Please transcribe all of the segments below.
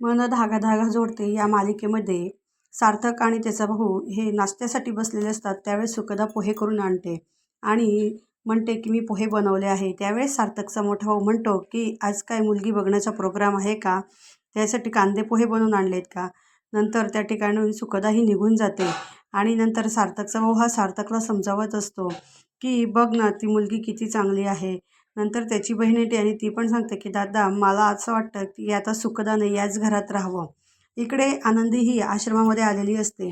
मन धागा धागा जोडते या मालिकेमध्ये. सार्थक आणि त्याचा भाऊ हे नाश्त्यासाठी बसलेले असतात त्यावेळेस सुकदा पोहे करून आणते. आणि म्हणते की मी पोहे बनवले आहे. त्यावेळेस सार्थकचा मोठा भाऊ म्हणतो की आज काय मुलगी बघण्याचा प्रोग्राम आहे का? त्यासाठी कांदे पोहे बनवून आणलेत का? नंतर त्या ठिकाणून सुखदाही निघून जाते. आणि नंतर सार्थकचा भाऊ हा सार्थकला समजावत असतो की बघ ना ती मुलगी किती चांगली आहे. नंतर त्याची बहीण येते आणि ती पण सांगते की दादा मला असं वाटतं की आता सुखदाने याच घरात राहावं. इकडे आनंदी ही आश्रमामध्ये आलेली असते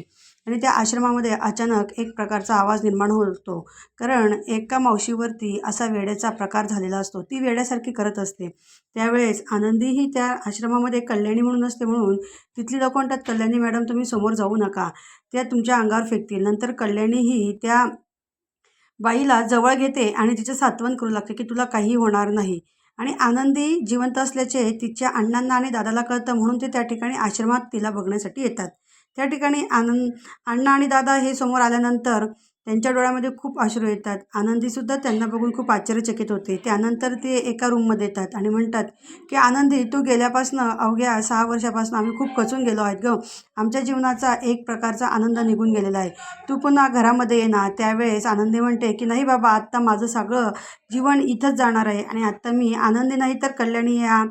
आणि त्या आश्रमामध्ये अचानक एक प्रकारचा आवाज निर्माण होतो. कारण एका मावशीवरती असा वेड्याचा प्रकार झालेला असतो. ती वेड्यासारखी करत असते. त्यावेळेस आनंदी ही त्या आश्रमामध्ये कल्याणी म्हणून असते म्हणून तिथली लोक म्हणतात कल्याणी मॅडम तुम्ही समोर जाऊ नका. त्या तुमच्या अंगावर फेकतील. नंतर कल्याणी ही त्या बाईला जवळ घेते आणि तिचं सात्वन करू लागते की तुला काही होणार नाही. आणि आनंदी जिवंत असल्याचे तिच्या अण्णांना आणि दादाला कळतं म्हणून ते त्या ठिकाणी आश्रमात तिला बघण्यासाठी येतात. त्या ठिकाणी आनंद अण्णा आणि दादा हे समोर आल्यानंतर त्यांच्या डोळ्यामध्ये खूप अश्रू येतात. आनंदीसुद्धा त्यांना बघून खूप आश्चर्यचकित होते. त्यानंतर ते एका रूममध्ये येतात आणि म्हणतात की आनंदी तू गेल्यापासून अवघ्या सहा वर्षापासून आम्ही खूप कचून गेलो आहेत गं. आमच्या जीवनाचा एक प्रकारचा आनंद निघून गेलेला आहे. तू पुन्हा घरामध्ये ये ना. त्यावेळेस आनंदी म्हणते की नाही बाबा आत्ता माझं सगळं जीवन इथंच जाणार आहे आणि आत्ता मी आनंदी नाही तर कल्याणी या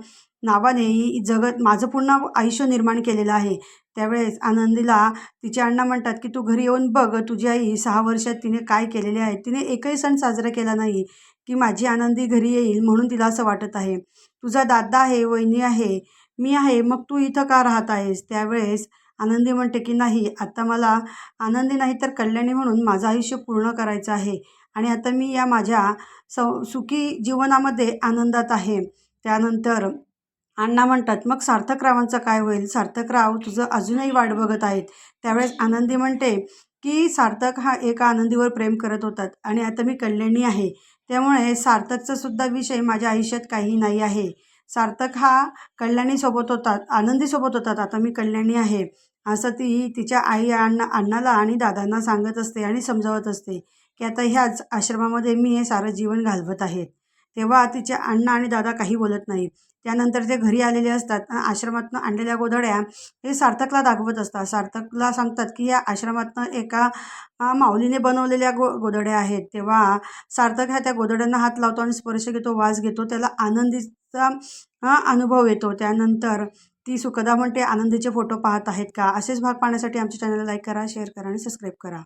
नावाने ही जगत माझं पूर्ण आयुष्य निर्माण केलेलं आहे. त्यावेळेस आनंदीला तिचे अण्णा म्हणतात की तू घरी येऊन बघ तुझी आई सहा वर्षात तिने काय केलेले आहे. तिने एकही सण साजरा केला नाही की माझी आनंदी घरी येईल म्हणून तिला असं वाटत आहे. तुझा दादा आहे वहिनी आहे मी आहे मग तू इथं का राहत आहेस? त्यावेळेस आनंदी म्हणते की नाही आता मला आनंदी नाही तर कल्याणी म्हणून माझं आयुष्य पूर्ण करायचं आहे आणि आता मी या माझ्या सौ सुखी जीवनामध्ये आनंदात आहे. त्यानंतर अण्णा म्हणतात मग सार्थकरावांचं काय होईल? सार्थकराव तुझं अजूनही वाट बघत आहेत. त्यावेळेस आनंदी म्हणते की सार्थक हा एका आनंदीवर प्रेम करत होतात आणि आता मी कल्याणी आहे. त्यामुळे सार्थकचा सुद्धा विषय माझ्या आयुष्यात काही नाही आहे. सार्थक हा कल्याणीसोबत होतात आनंदीसोबत होतात. आता मी कल्याणी आहे. असं ती तिच्या आई अण्णा अण्णाला आणि दादांना सांगत असते आणि समजावत असते की आता ह्याच आश्रमामध्ये मी हे सारं जीवन घालवत आहेत तेव्हा तिचे अण्णा आणि दादा काही बोलत नाही त्यानंतर ते घरी आलेले असतात आश्रमातनं आणलेल्या गोधड्या हे सार्थकला दाखवत असतात. सार्थकला सांगतात की या आश्रमातनं एका माऊलीने बनवलेल्या गो गोधड्या आहेत. तेव्हा सार्थक ह्या त्या गोधड्यांना हात लावतो आणि स्पर्श घेतो वास घेतो. त्याला आनंदीचा अनुभव येतो. त्यानंतर ती सुखदा म्हणते आनंदीचे फोटो पाहत आहेत का? असेच भाग पाहण्यासाठी आमच्या चॅनलला लाईक करा शेअर करा आणि सबस्क्राईब करा.